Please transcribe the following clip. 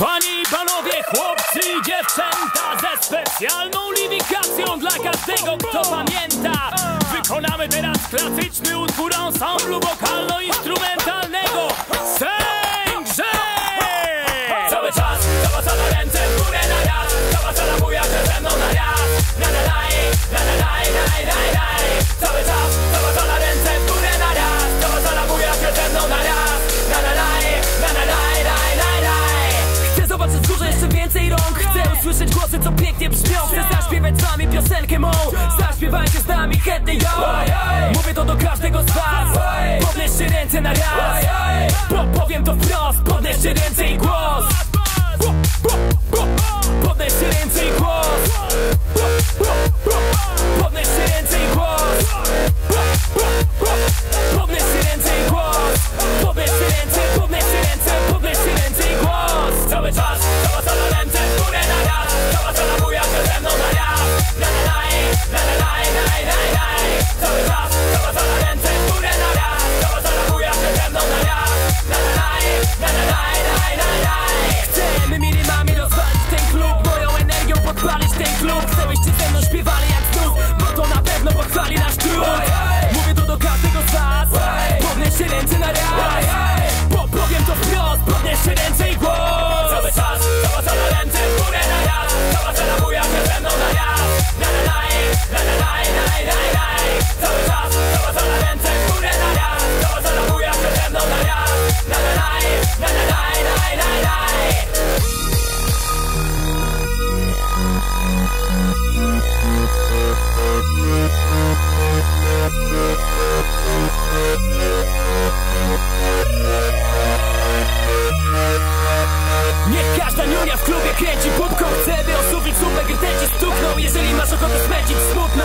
Panie i panowie, chłopcy i dziewczęta Ze specjalną liwikacją dla każdego, kto pamięta Wykonamy teraz klasyczny utwór ensemblu wokalno-instrumentalnego Sęgrze! Cały czas, cała sala ręce w górę na raz Cała sala buja, że ze mną na raz Na na na, na na na Słyszeć głosy, co pięknie brzmią. Chcę zaśpiewać z wami piosenkę mą. Zaśpiewajcie z nami chętnie ją Mówię to do każdego z was. Podnieście ręce na raz. Bo powiem to wprost. Podnieście ręce i głos. Podnieście ręce i głos. Każda niunia w klubie kręci pupką. Chce by osuwić słupek, gdy stuknął Jeżeli masz ochotę smęcić smutno